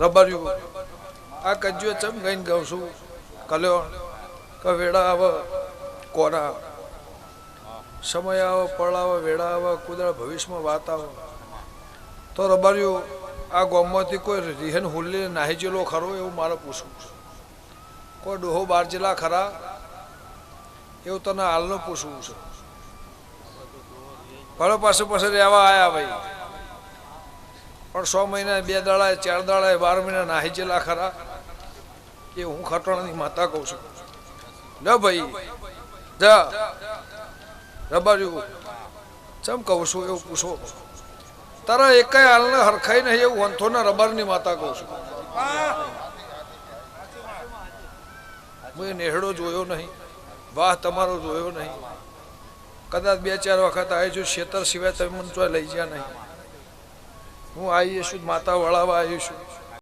રબાર્યું. આ કજ્યો ચમ ગઈને ગઉં છું, કલ્યો કે વેડા આવ, કોરા. સમય આવો, પળ આવો વેડા આવો કુદરા ભવિષ્યમાં વાત આવો. તો રબાર્યું, આ ગામમાંથી કોઈ રિહન હુલ્લી નાહી જેલો ખરો એવું મારે પૂછવું છું. કોઈ ડોહો બાર જેલા ખરા એવું તને હાલનું પૂછવું છે. ભલે પાસે પાછળ રહેવા આયા ભાઈ. પણ સો મહિના, બે દાડા ચાર દાડા બાર મહિના નાહી જેલા ખરા? એ હું ખટણાની માતા કહું છું. ન ભાઈ રબાજુ, ચમ કહું છું એવું પૂછો? તારા એકાય હાલને હરખાઈ નહીં એવું અંથોના રબારની માતા કહું છું. હું એ નેહડો જોયો નહીં, વાહ તમારો જોયો નહીં. કદાચ બે ચાર વખત આવી છું ખેતર સિવાય તમે મને લઈ ગયા નહીં. હું આવી છું માતા વળાવવા આવી છું